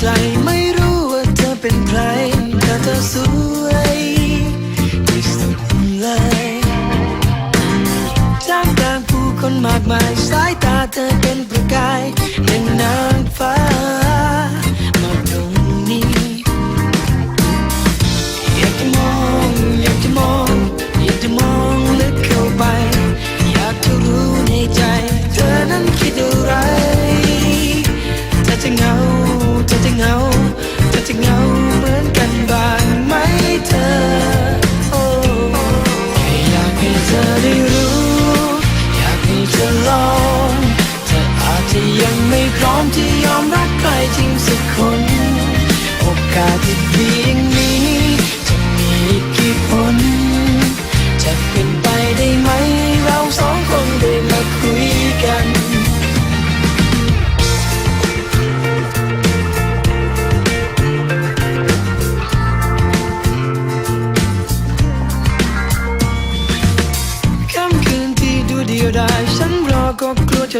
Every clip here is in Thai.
ใจไม่รู้ว่าเธอเป็นใครแต่เธอสวย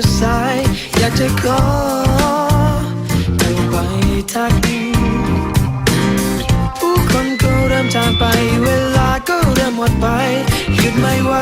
ดใสอยากจะขอแต่ไปทัก ผู้คนก็เริ่มจางไป เวลาก็เริ่มหมดไปหยุดไม่ไหว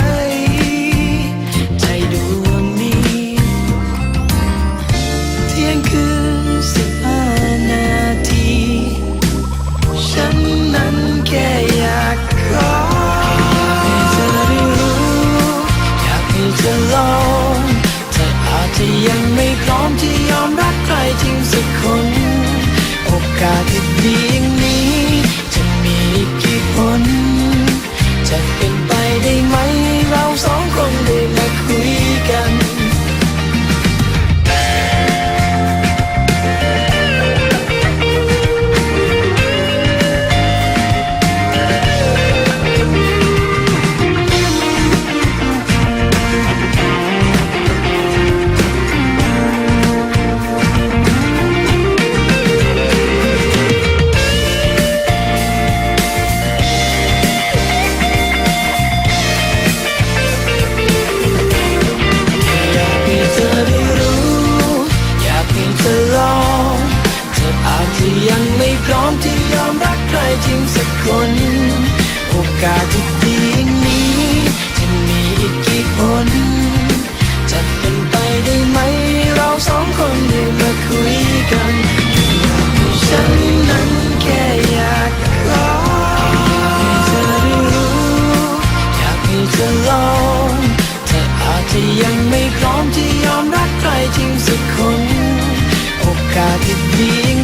being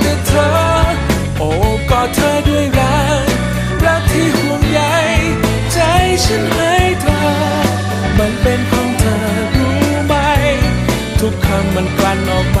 มันกลั่นออกมา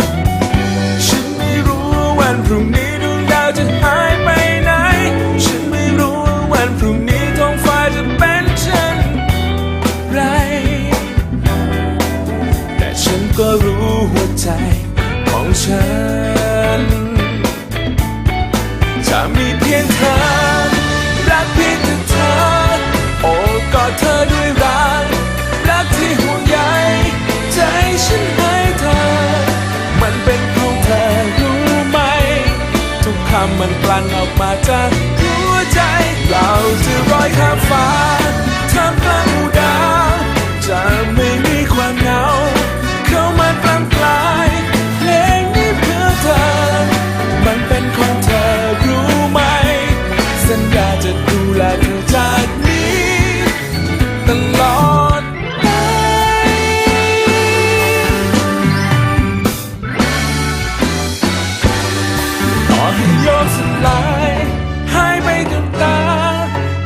มันกลั่นออกมาจากหัวใจ เราจะลอยข้ามฟ้า อให้โลกสลายหายไปกับตา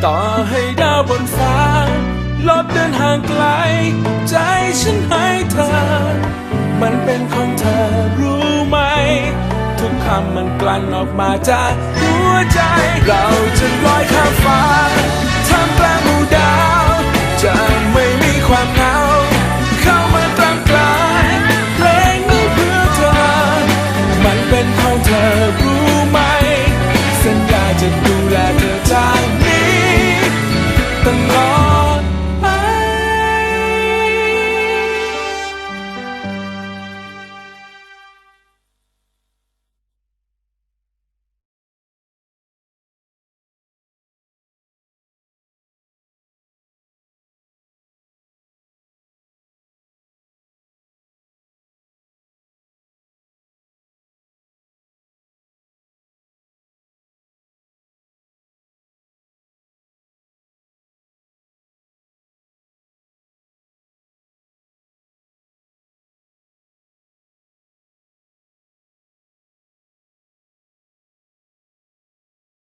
ต่อให้ดาวบนฟ้าลบเดินห่างไกล ใจฉันให้เธอ มันเป็นของเธอรู้ไหม ทุกคำมันกลั่นออกมาจากหัวใจ เราจะลอยข้ามฟ้า